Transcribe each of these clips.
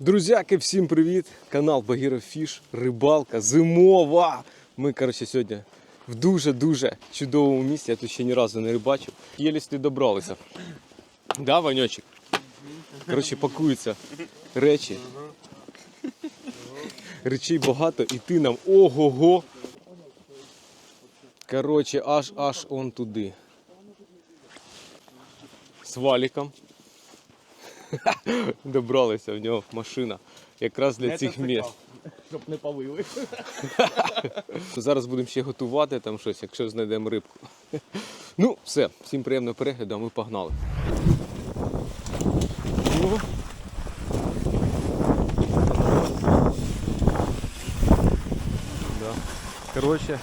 Друзяки, всім привіт! Канал Багіров Фіш, рибалка зимова. Ми, коротше, сьогодні в дуже-дуже чудовому місці. Я тут ще ні разу не рибачив. Єлісти добралися. Да, Ваньочик? Коротше, пакуються речі. Речей багато, і ти нам ого-го. Коротше, аж аж он туди. З валіком. Добралися в нього машина. Якраз для цих міст. Щоб не палили. Зараз будемо ще готувати там щось, якщо знайдемо рибку. Ну, все, всім приємного перегляду, а ми погнали. Да. Коротше.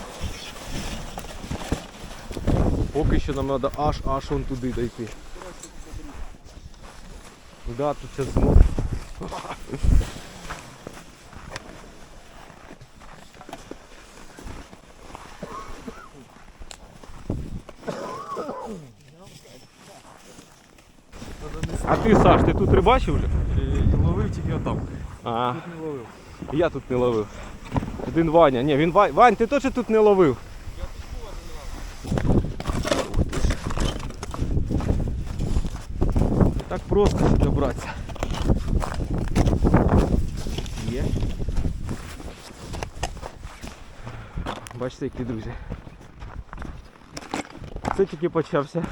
Поки що нам треба аж аж он туди дойти. Да, тут зараз знов. А ти, Саш, ти тут рибачив вже? Ловив тільки отам. А, Тут не ловив. я тут не ловив. Один Ваня. Ні, він Вань, Вань, ти теж тут не ловив. просто добратися. Є. Бачите, які друзі. Це тільки почався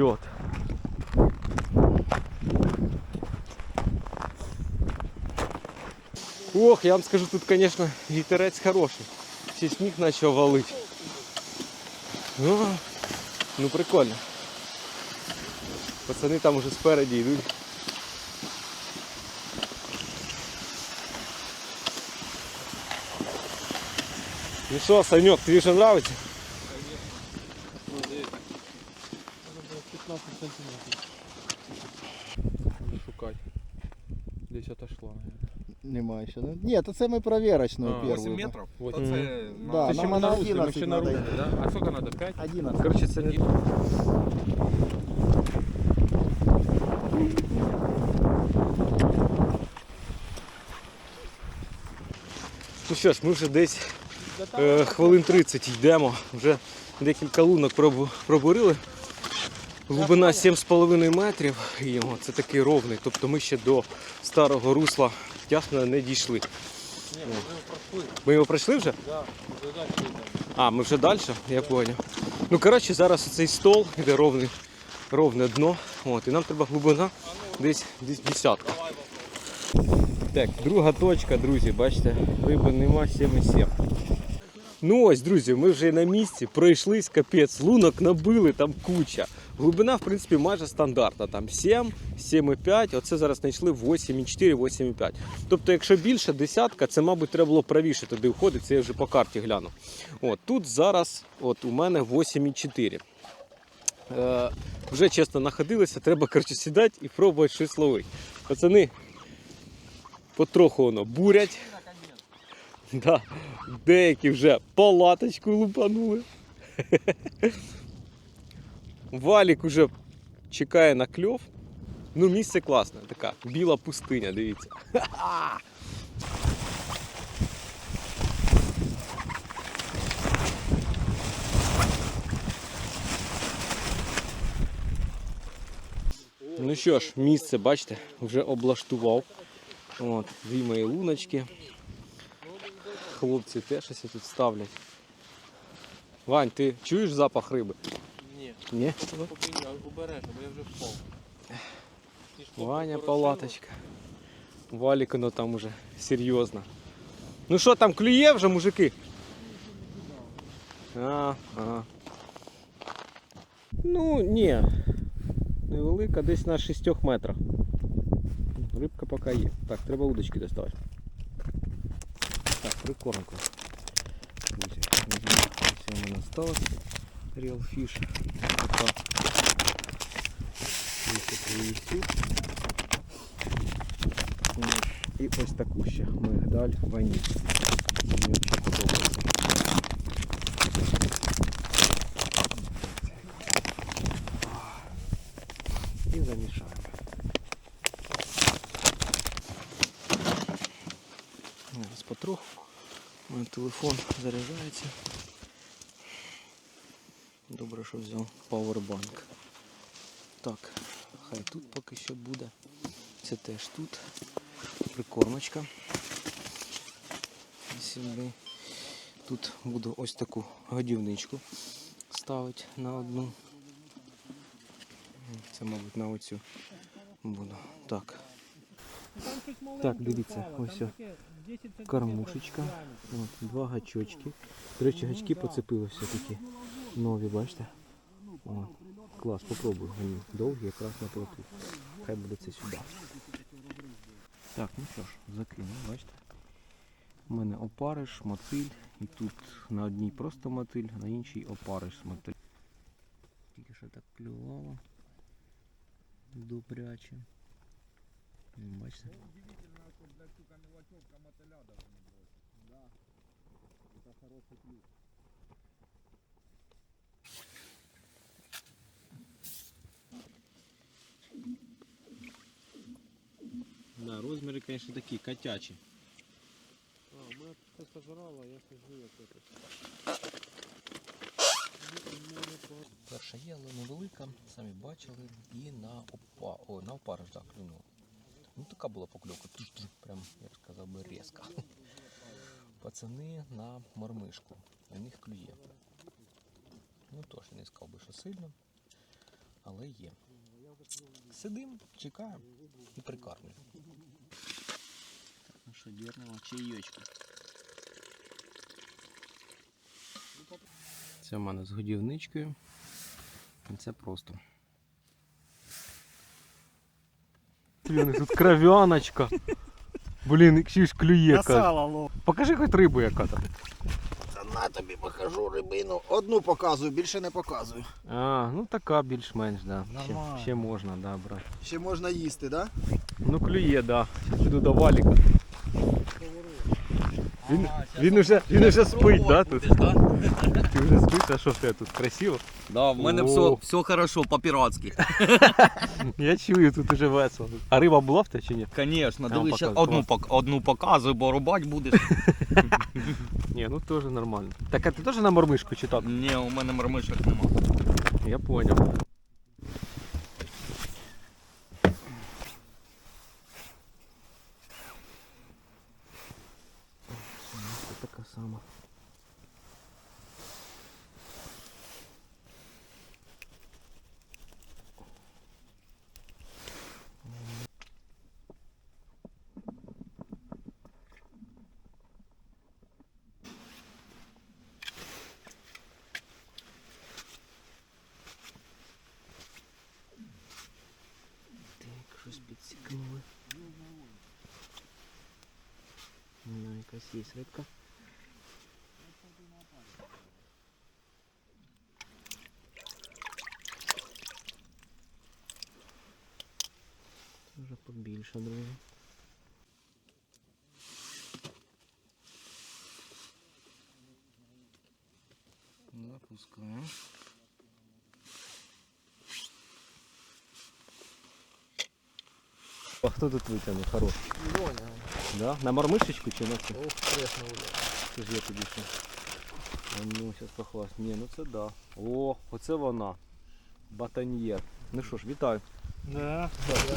льот. Ох, я вам скажу, тут, конечно, вітерець хороший. Ще сніг почав валити. Ну, ну прикольно. Пацани там уже спереді йдуть. Ну що, Санек, тобі що нравиться? 15 сантиметрів. Надо шукати. Десь отошла, Немає ще. ну, Ні, то це ми провірочну А, первую. 8 метров? Вот. То це Да, на- нам на 11 надо. да? А сколько надо? 5? 11. Короче, це що ж, ми вже десь е, хвилин 30 йдемо. Вже декілька лунок пробурили. Глибина 7,5 метрів. І о, це такий ровний. Тобто ми ще до старого русла тяжко не дійшли. Ні, ми вже пройшли. Ми його пройшли вже? Да, вже далі йдемо. А, ми вже далі, я понял. Ну, коротше, зараз цей стол іде ровне, ровне дно. От, і нам треба глибина десь, десь десятка. Так, друга точка, друзі, бачите, риби нема 7,7. Ну ось, друзі, ми вже на місці, пройшлись, капець, лунок набили, там куча. Глибина, в принципі, майже стандартна. Там 7, 7,5, оце зараз знайшли 8,4, 8,5. Тобто, якщо більше десятка, це, мабуть, треба було правіше туди входити, це я вже по карті гляну. От, тут зараз от, у мене 8,4. Е, вже чесно находилися, треба коротше, сідати і пробувати щось ловити. Пацани, потроху воно бурять. Да, деякі вже палаточку лупанули. Валік уже чекає на кльов. Ну, місце класне, така біла пустиня, дивіться. Ну що ж, місце, бачите, вже облаштував. От, дві мої луночки. Хлопці теж щось тут ставлять. Вань, ти чуєш запах риби? Ні, Ні? поки ні, обережно, бо я вже впав. Сніжком Ваня поросило. палаточка. Валік воно там уже серйозно. Ну що там, клює вже, мужики? А, ага. Ну, ні. Невелика, десь на 6 метрах. Рибка поки є. Так, треба удочки доставати. Так, прикормку. Друзі, візьмемо. Ось у мене осталось. Real Fish. Така. Висиплю її тут. І ось таку ще мигдаль ваніль. Мені взагалі подобається. І замішаємо. потроху. У телефон заряджається. Добре, що взяв пауербанк. Так, хай тут поки що буде. Це теж тут. Прикормочка. Тут буду ось таку годівничку ставити на одну. Це, мабуть, на оцю буду. Так. Так, дивіться, ось о, кормушечка. От, два гачочки. До речі, гачки поцепилися такі нові, бачите? О, клас, попробую. Вони довгі, якраз на плоту. Хай буде це сюди. Так, ну що ж, закину, бачите? У мене опариш, мотиль, і тут на одній просто мотиль, на іншій опариш мотиль. Тільки що так клювало. Добряче. Бачите? Да, розміри, звісно, такі котячі. А, у мене хтось пожирала, я сижу як это. Перша є, але невелика, самі бачили, і на опа... О, на опариш, так, клюнула. Ну така була покльовка, прям, я б сказав би, різка. Пацани на мормишку, на них клює. Ну теж не сказав би, що сильно, але є. Сидим, чекаємо і прикармлюємо. Ну що, дернемо чайочку. Це в мене з годівничкою. Це просто. Блін, тут кров'яночка. Блін, якщо клює. лов. Покажи хоч рибу яка-то. Та на тобі покажу рибину. Одну показую, більше не показую. А, ну така більш-менш, да. Ще, Нормально. ще можна, да, брати. Ще можна їсти, так? Ну клює, да. Сейчас піду до валіка. Він, він, уже, він уже спить, да, тут? Ти вже спиш, а що в тебе тут красиво? Да, в мене О. все, все хорошо, по-піратськи. Я чую, тут уже весело. А риба була в тебе чи ні? Конечно, А, дивись, ще показуй, одну, пок- одну показую, бо рубать будеш. Ні, ну теж нормально. Так а ти теж на мормишку чи так? Ні, у мене мармишок нема. Я понял. Це така сама. Так, щось підсікнули. Ну, якась є рибка. хто тут витягнув? Хорош. Льоня. Да? На мормишечку чи на це? Ох, чесно, Це ж я тобі ще. А ну, зараз похваст. Ні, ну це да. О, оце вона. Батоньєр. Ну що ж, вітаю. Да.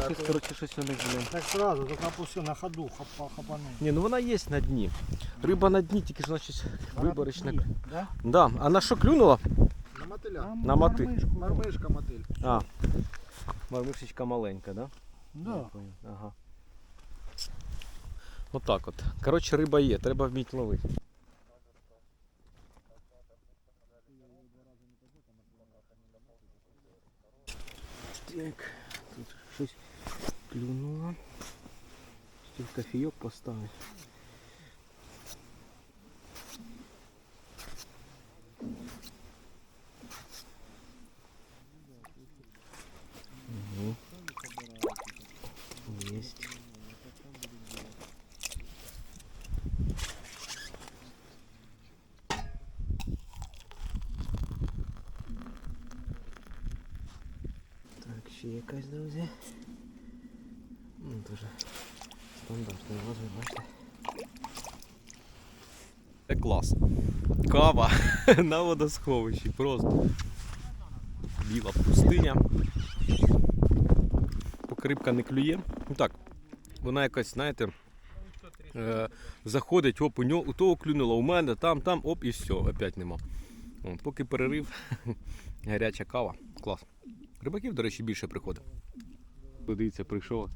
Щось, коротше, щось у них, блін. Так сразу, так напустил на ходу, хапа, хапанул. Ні, ну вона є на дні. Риба на дні, тільки ж, значить, виборочна. Да? Да. А на що клюнула? На мотиля. На моти. мормышку. Мармишка мотиль. А. Мормишечка маленька, да? Я Да. понял. Ага. Отак от. Коротше, риба є, треба вміти ловити. Так, тут щось клюнуло. Хотів кофійок поставити. Клас. Кава на водосховищі. Просто. Біла пустиня. Поки рибка не клює. Ну так, вона якась, знаєте, е, заходить, оп, у нього у того клюнуло, у мене, там, там, оп, і все, опять нема. О, поки перерив, гаряча кава. Клас. Рибаків, до речі, більше приходить. Дивіться, прийшов.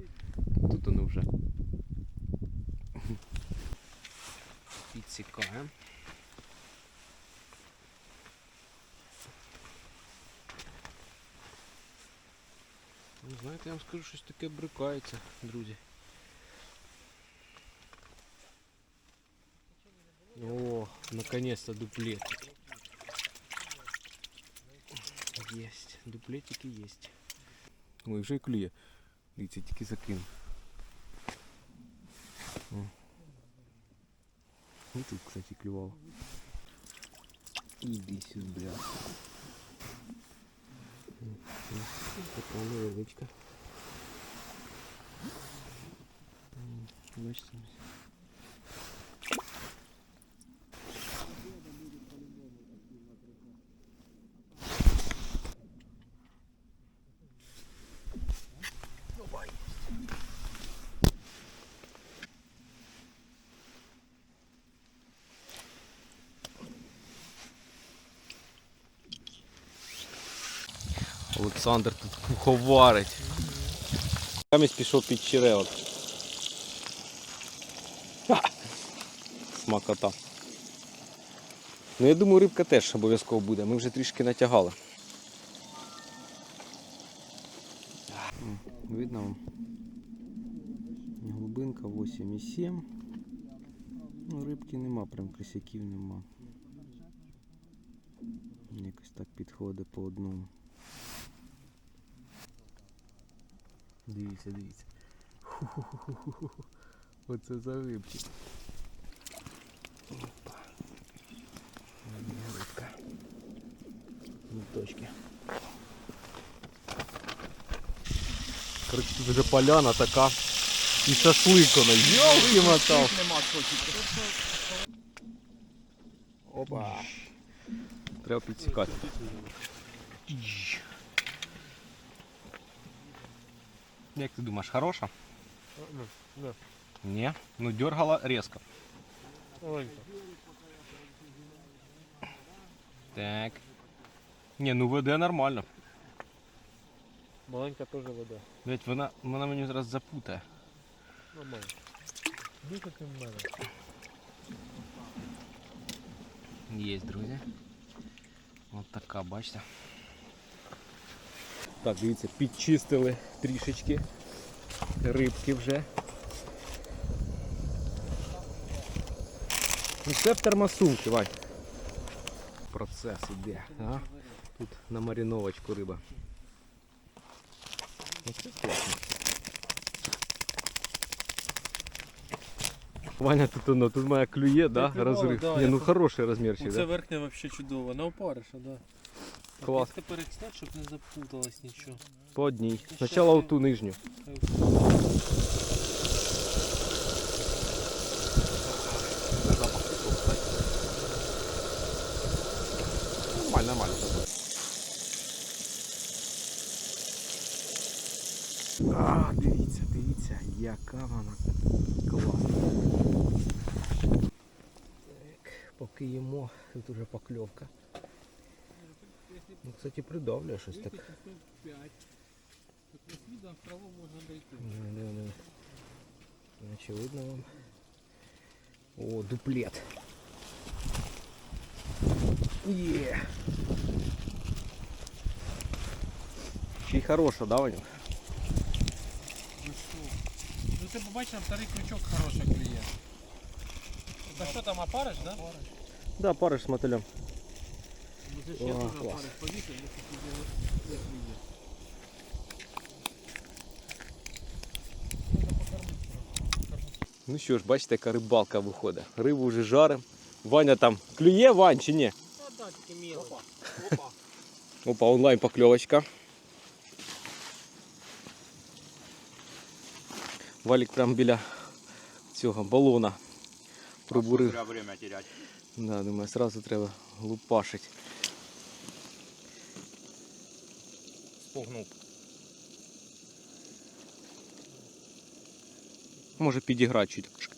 Тут воно вже. Підсікаємо. Ну, знаєте, я вам скажу, щось таке брикається, друзі. О, наконец-то дуплетик. Есть, дуплетики есть. Ой, вже і клює. Дивіться, тільки закинув. О. І тут, кстати, клювало. Іди сюди, бля. Така невеличка. Олександр тут куховарить. Камість пішов під черевок. Смакота. Ну я думаю, рибка теж обов'язково буде. Ми вже трішки натягали. Видно вам? Глибинка 8,7. Ну, рибки нема, прям крисяків нема. Якось так підходить по одному. Дивіться, дивіться. Ху-ху-ху-ху-ху. Оце за рибчик. Опа. Одна рибка. Ну, точки. Короче, тут вже поляна така. І шашлик вона. Йоу, мотав. Опа. Треба підсікати. Як ти думаєш, хороша? Да. Ні. Ну дергала резко. Маленько. Так. Ні, ну веде нормально. Маленька теж вода. Блять, вона, вона мені зараз запутає. Нормально. Більше, ніж в мене. Є, друзі. От така, бачите. Так, дивіться, підчистили трішечки рибки вже. Ну все в термосумки, Вань. Процес іде. А? Тут на маріновочку риба. Класно. Ваня тут воно, тут моя клює, да? Розрив. да, Ні, я ну тут- хороший розмірчик, Це да? верхня вообще чудово. На опариша, да. Клас. як Тепер екстат, щоб не запуталось нічого. По одній. Спочатку я- оту нижню. Нормально, нормально. А, дивіться, дивіться, яка вона класна. Так, поки їмо, тут уже покльовка. Ну, кстати, придавлює щось так. Не, не, не. Очевидно вам. О, дуплет. Є. Ще й хороша, да, Ваню? Ну ти там старий крючок хороший клює. Та що там опариш, да? Да, париш з мотилем. О, клас. Ну що ж, бачите, яка рибалка виходить. Рибу вже жарим. Ваня там клює, Вань, чи ні? Та тільки міло. Опа, онлайн покльовочка. Валік прямо біля цього балона пробурив. Зря время терять. Да, думаю, сразу треба лупашить. Спугнув. Може підіграти чуть трошки.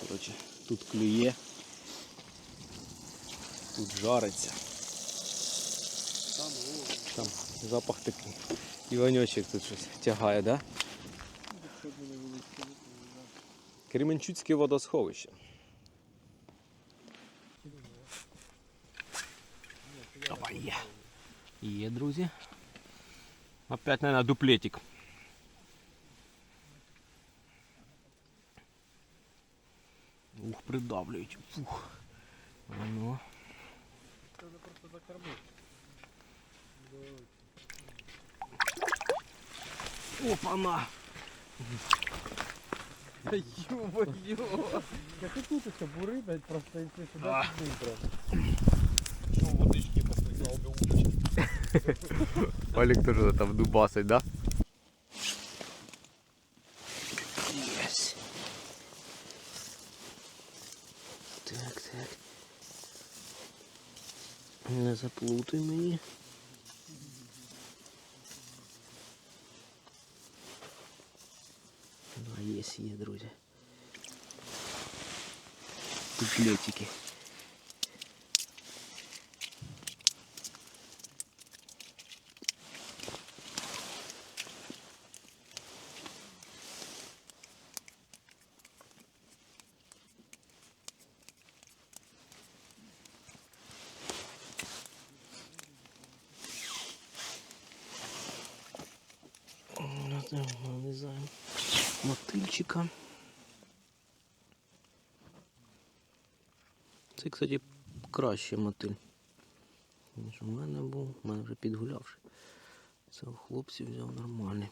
Коротше, тут клює. Тут жариться. Там запах такий. Іваньочок тут щось тягає, да? Кременчуцьке водосховище. Опа, є. Є, друзі. Опять, наверное, дуплетик. Ух, придавлюють. Фух. А ну. Опа-на! Ё-моё! Я хотів ще бури дать, просто якщо сюди підбив прям. Що водички посвятив до удочки. Олег тоже там дубасить, да? Yes. Так, так. Не заплутай мені. А, є, є, друзі. Туплетики. Ну, так, вилізаємо мотильчика. Це, кстати, краще мотиль. Ніж у мене був, у мене вже підгулявши. Це у хлопців взяв нормальний.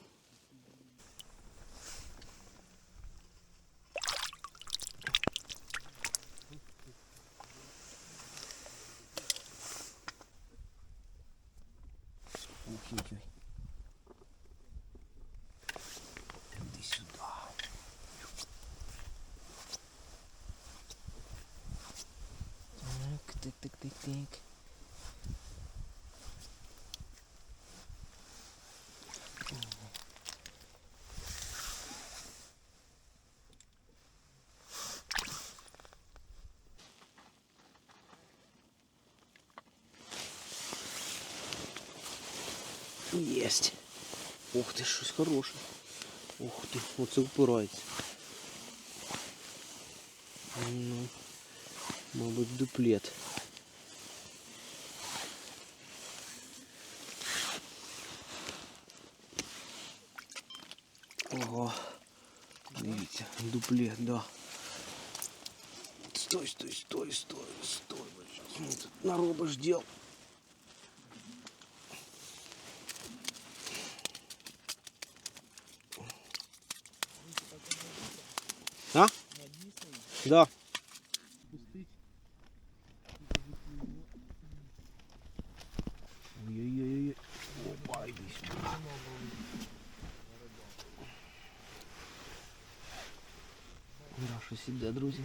Есть. Ух ти, щось хороше. Ух ти, оце впирається. Ну, мабуть, дуплет. Ого. Дивіться, дуплет, да. Стой, стой, стой, стой, стой. Наробиш дел. А? Да. Ой-ой-ой. Опа, иди сюда. Да, щось іде, друзі.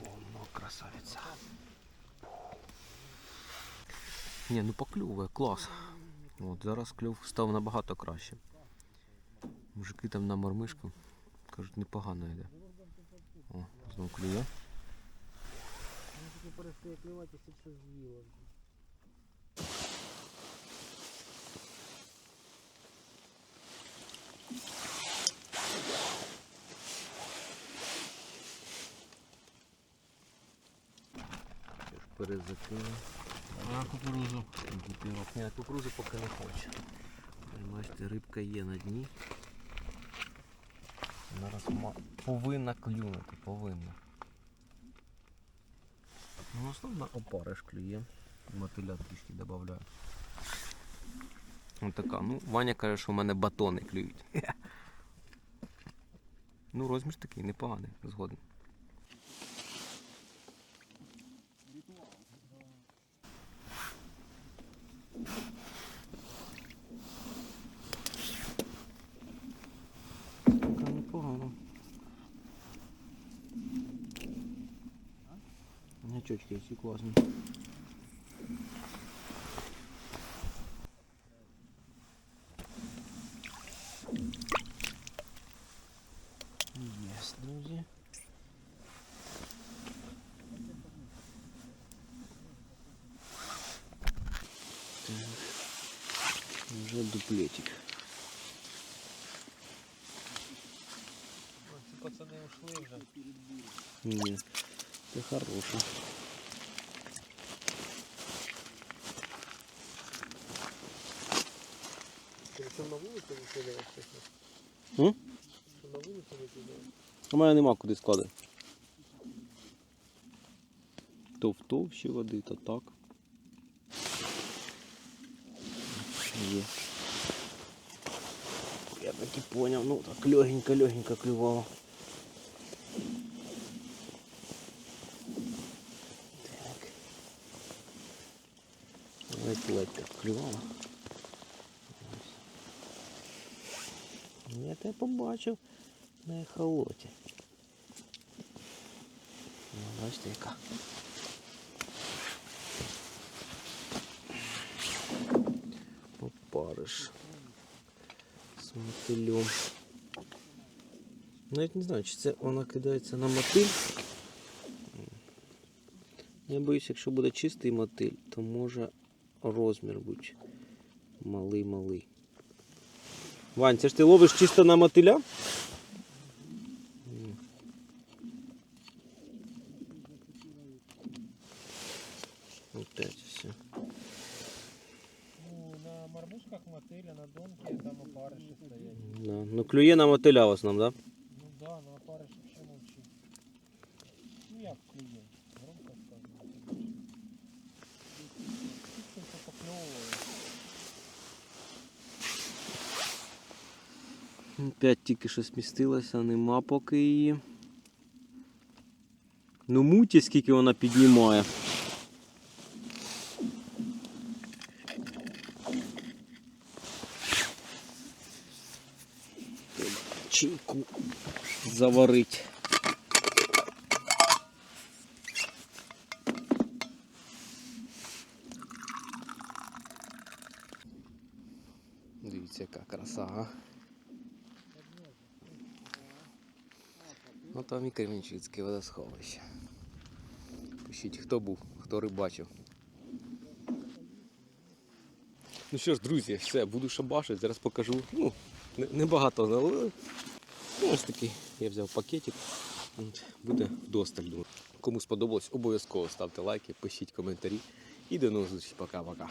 О, ну, красавиця. Ні, ну поклюває, клас. От, зараз клюв став набагато краще. Мужики там на мормишку кажуть, непогано йде. О, знову клює. Тільки перестає клювати, якщо щось з'їло. Я. А кукурузу. Ні, кукурузи поки не хоче. Бачите, рибка є на дні. Зараз ма- повинна клюнути, повинна. Ну, основна опариш клює. Мотиля трішки додаю. Ось така. Ну, Ваня каже, що в мене батони клюють. Ну, розмір такий непоганий, згоден. Єс, друзі. Так. Вже дуплетик. Ці пацани ушли вже. Ні, це хороше. Ти що на вулицю викидав? М? Що на вулицю викидав? У мене нема куди складати. То в товщі води, то так. Є. Я так і поняв, ну так легенько-легенько клювало. Так. Ледь-ледь так клювало. Я тебе побачив на ехолоті. Ну, бачите, яка. Опариш. З мотилем. Навіть не знаю, чи це вона кидається на мотиль. Я боюсь, якщо буде чистий мотиль, то може розмір бути малий-малий. Вань, це ж ти ловиш чисто на мотиля? М. Опять все. Ну, на мармушках мотиля, на донки там опариші стоять. Да. Ну клює на мотиля в основному, да? Ну да, на опариші ще мовчить. Ну як клює? Громко сказано. Тільки покльовували. Опять тільки що смістилася, нема поки її. Ну муті скільки вона піднімає. Чайку заварить. Дивіться, яка краса, а. Ну там і Кременчуцьке водосховище. Пишіть, хто був, хто рибачив. Ну що ж, друзі, все, буду шабашити, зараз покажу. Ну, не- небагато наловили. Ну, ось такий, я взяв пакетик. Буде вдосталь. думаю. Кому сподобалось, обов'язково ставте лайки, пишіть коментарі. І до нових зустрічей. Пока-пока.